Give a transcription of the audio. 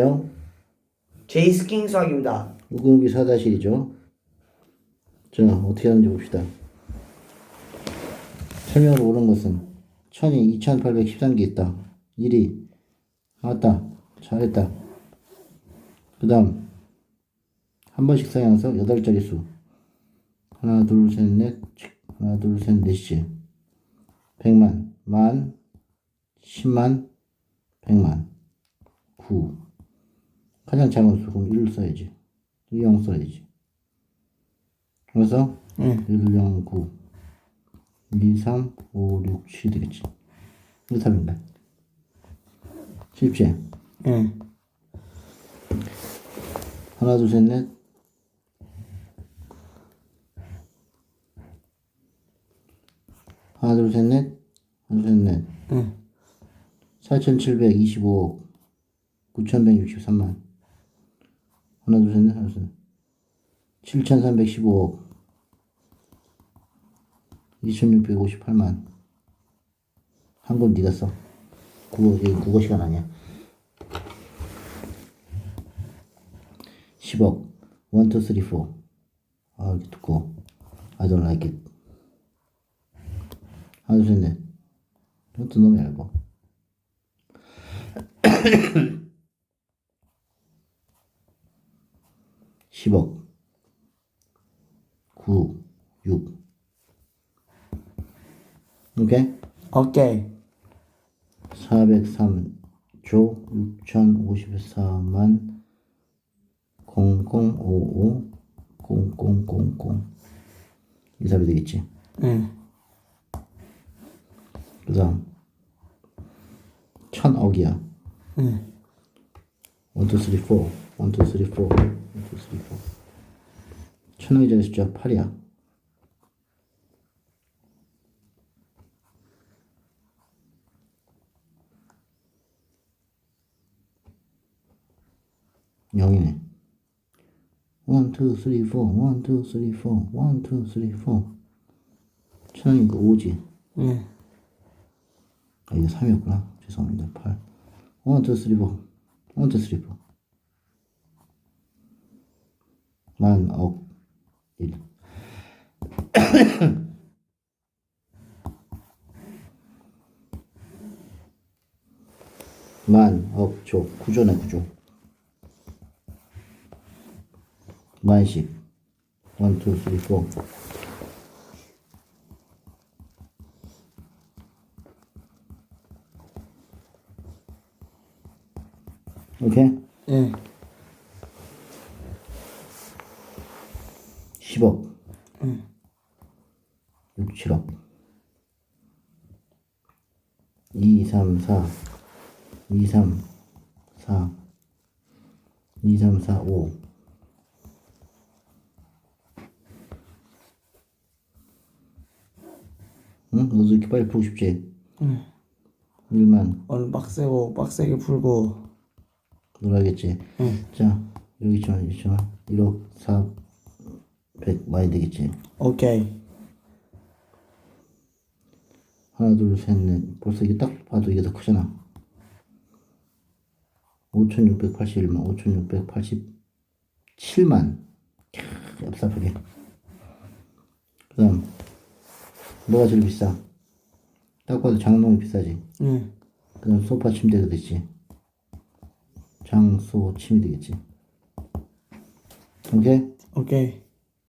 요 제이 스킹 수학입니다. 우궁기 4-1이죠. 자, 어떻게 하는지 봅시다. 설명으로 오른 것은 천이 2813개 있다. 1이 맞다. 잘했다. 그 다음 한 번씩 사용해서 8자리 수 하나 둘 셋 넷 하나 둘 셋 넷이지 100만 만 10만 100만 9 가장 작은 수 그럼 1을 써야지 0 써야지 그래서 응. 1, 0, 9 2, 3, 5, 6, 7 되겠지 이거 답입니다 쉽지? 응. 하나 둘 셋 넷 하나 둘 셋 넷 하나 둘 셋 넷 응. 4725억 9163만 하나 둘 셋 넷 하나 둘셋넷 7315억. 2658만. 한 건 네가 써. 국어 여기 국어 시간 아니야. 10억. 1, 2, 3, 4 아, 이렇게 두꺼워. I don't like it. 하나 둘 셋 넷. 이것도 너무 얇아 10억 9, 6 오케이? 오케이. 403조 6054만 0055 0000이 답이 되겠지 응. 그 다음 천억이야 응. 1, 2, 3, 4 1, 2, 3, 4 1, 2, 3, 4 천억이 자리 숫자 8이야 영이네 1, 2, 3, 4 1, 2, 3, 4 1, 2, 3, 4 천억이니까 5지 응. 아, 이거 3이었구나. 죄송합니다. 8. 1, 2, 3, 4. 1, 2, 3, 4. 만, 억, 1. 만, 억, 조. 구조네, 구조. 1, 2, 3, 4. 오케이? 응. 10억. 응. 6, 7억. 2, 3, 4. 2, 3, 4. 2, 3, 4, 5. 응? 너도 이렇게 빨리 풀고 싶지? 응. 1만 오늘 빡세고 빡세게 풀고. 놀아야겠지? 응. 자, 여기 있잖아, 여기 있잖아. 1억 4, 100 많이 되겠지? 오케이. 하나 둘 셋 넷. 벌써 이게 딱 봐도 이게 더 크잖아. 5681만 5687만. 얍삽하게. 그 다음 뭐가 제일 비싸? 딱 봐도 장롱이 비싸지. 응. 그 다음 소파 침대가 되지. 장소 침이 되겠지. 오케이? 오케이.